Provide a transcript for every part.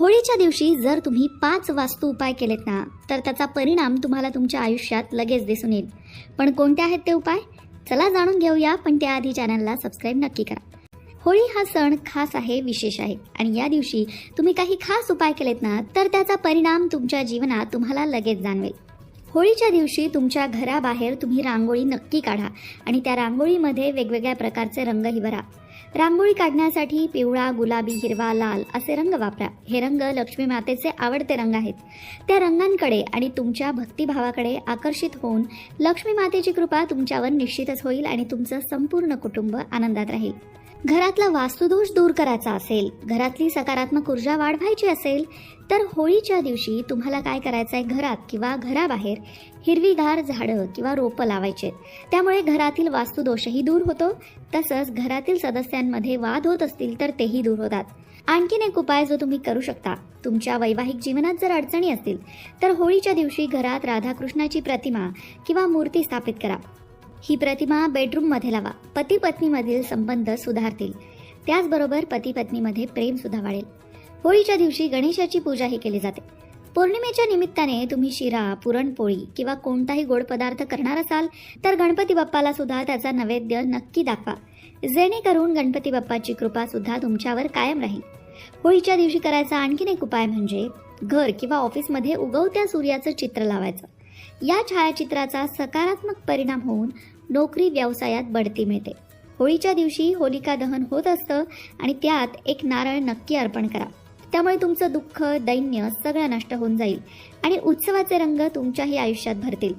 होळीच्या दिवशी जर तुम्ही पाच वास्तू उपाय केलेत ना तर त्याचा परिणाम तुम्हाला तुमच्या आयुष्यात लगेच दिसून येईल. पण कोणते आहेत ते उपाय? चला जाणून घेऊया पण त्याआधी चॅनलला सबस्क्राईब नक्की करा. होळी हा सण खास आहे विशेष आहे. आणि या दिवशी तुम्ही काही खास उपाय केलेत ना तर त्याचा परिणाम तुमच्या जीवनात तुम्हाला लगेच जाणवेल. होळीच्या दिवशी तुमच्या घराबाहेर तुम्ही रांगोळी नक्की काढा आणि त्या रांगोळीमध्ये वेगवेगळ्या प्रकारचे रंगही भरा. रांगोळी काढण्यासाठी पिवळा गुलाबी हिरवा लाल असे रंग वापरा. हे रंग लक्ष्मी मातेचे आवडते रंग आहेत. त्या रंगांकडे आणि तुमच्या भक्तिभावाकडे आकर्षित होऊन लक्ष्मी मातेची कृपा तुमच्यावर निश्चितच होईल आणि तुमचं संपूर्ण कुटुंब आनंदात राहील. घरातला वास्तुदोष दूर करायचा असेल घरातली सकारात्मक ऊर्जा वाढवायची असेल तर होळीच्या दिवशी तुम्हाला काय करायचं आहे घरात किंवा घराबाहेर? हिरवीगार झाडं किंवा रोपं लावायचे. त्यामुळे घरातील वास्तुदोषही दूर होतो. तसंच घरातील सदस्यांमध्ये वाद होत असतील तर तेही दूर होतात. आणखीन एक उपाय जो तुम्ही करू शकता. तुमच्या वैवाहिक जीवनात जर अडचणी असतील तर होळीच्या दिवशी घरात राधाकृष्णाची प्रतिमा किंवा मूर्ती स्थापित करा. ही प्रतिमा बेडरूममध्ये लावा. पती पत्नीमधील संबंध सुधारतील. त्याचबरोबर पती पत्नीमध्ये प्रेम सुद्धा वाढेल. होळीच्या दिवशी गणेशाची पूजाही केली जाते. पौर्णिमेच्या निमित्ताने तुम्ही शिरा पुरणपोळी किंवा कोणताही गोड पदार्थ करणार असाल तर गणपती बाप्पाला सुद्धा त्याचा नैवेद्य नक्की दाखवा. जेणेकरून गणपती बाप्पाची कृपा सुद्धा तुमच्यावर कायम राहील. होळीच्या दिवशी करायचा आणखीन एक उपाय म्हणजे घर किंवा ऑफिसमध्ये उगवत्या सूर्याचं चित्र लावायचं. या छायाचित्राचा सकारात्मक परिणाम होऊन नोकरी व्यवसायात बढती मिळते. होळीच्या दिवशी होलिका दहन होत असतं आणि त्यात एक नारळ नक्की अर्पण करा. त्यामुळे तुमचं दुःख दैन्य सगळं नष्ट होऊन जाईल आणि उत्सवाचे रंग तुमच्याही आयुष्यात भरतील.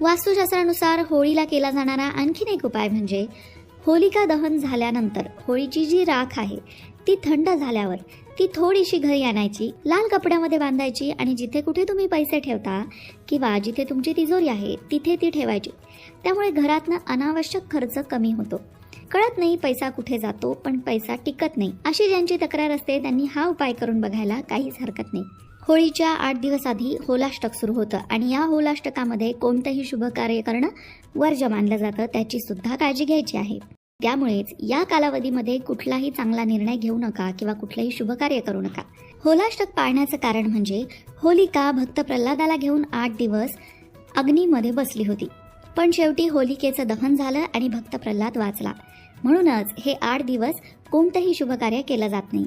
वास्तुशास्त्रानुसार होळीला केला जाणारा आणखीन एक उपाय म्हणजे होलिका दहन झाल्यानंतर होळीची जी राख आहे ती थंड झाल्यावर ती थोडीशी घरी आणायची लाल कपड्यामध्ये बांधायची आणि जिथे कुठे तुम्ही पैसे ठेवता किंवा जिथे तुमची तिजोरी आहे तिथे ती ठेवायची. त्यामुळे घरातनं अनावश्यक खर्च कमी होतो. कळत नाही पैसा कुठे जातो पण पैसा टिकत नाही. अशी ज्यांची तक्रार असते त्यांनी हा उपाय करून बघायला काहीच हरकत नाही. होळीच्या आठ दिवस आधी होलाष्टक सुरू होतं आणि या होलाष्टकामध्ये कोणतंही शुभ कार्य करणं वर्ज मानलं जातं त्याची सुद्धा काळजी घ्यायची आहे. त्यामुळेच या कालावधीमध्ये कुठलाही चांगला निर्णय घेऊ नका किंवा कुठलंही शुभ कार्य करू नका. होलाष्टक पाळण्याचं कारण म्हणजे होलिका भक्त प्रल्हादाला घेऊन आठ दिवस अग्नीमध्ये बसली होती. पण शेवटी होलिकेचं दहन झालं आणि भक्त प्रल्हाद वाचला. म्हणूनच हे आठ दिवस कोणतंही शुभकार्य केलं जात नाही.